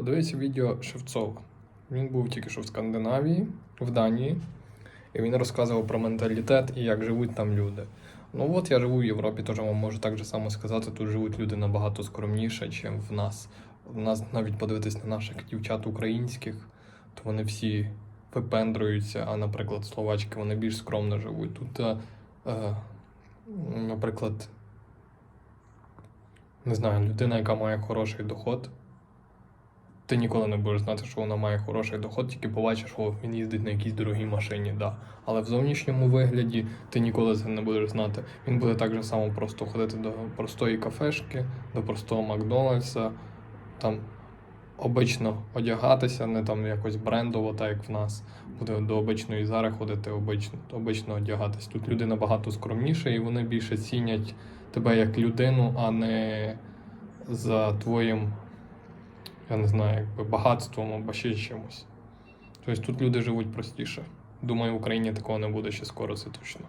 Подивися відео Шевцова. Він був тільки що в Скандинавії, в Данії, і він розказував про менталітет і як живуть там люди. Ну от я живу в Європі, теж вам можу так же само сказати, тут живуть люди набагато скромніше, ніж в нас. В нас навіть подивитись на наших дівчат українських, то вони всі випендруються, а, наприклад, словачки вони більш скромно живуть. Тут, е, е, наприклад, не знаю, людина, яка має хороший доход, ти ніколи не будеш знати, що вона має хороший доход, тільки побачиш, що він їздить на якійсь дорогій машині, да. Але в зовнішньому вигляді ти ніколи це не будеш знати. Він буде так же само просто ходити до простої кафешки, до простого Макдональдса, там обично одягатися, не там якось брендово, так як в нас. Буде до обичної зари ходити обично, обично одягатись. Тут люди набагато скромніші, і вони більше цінять тебе як людину, а не за твоїм, я не знаю, якби багатством або ще чимось. Тобто тут люди живуть простіше. Думаю, в Україні такого не буде ще скоро, це точно.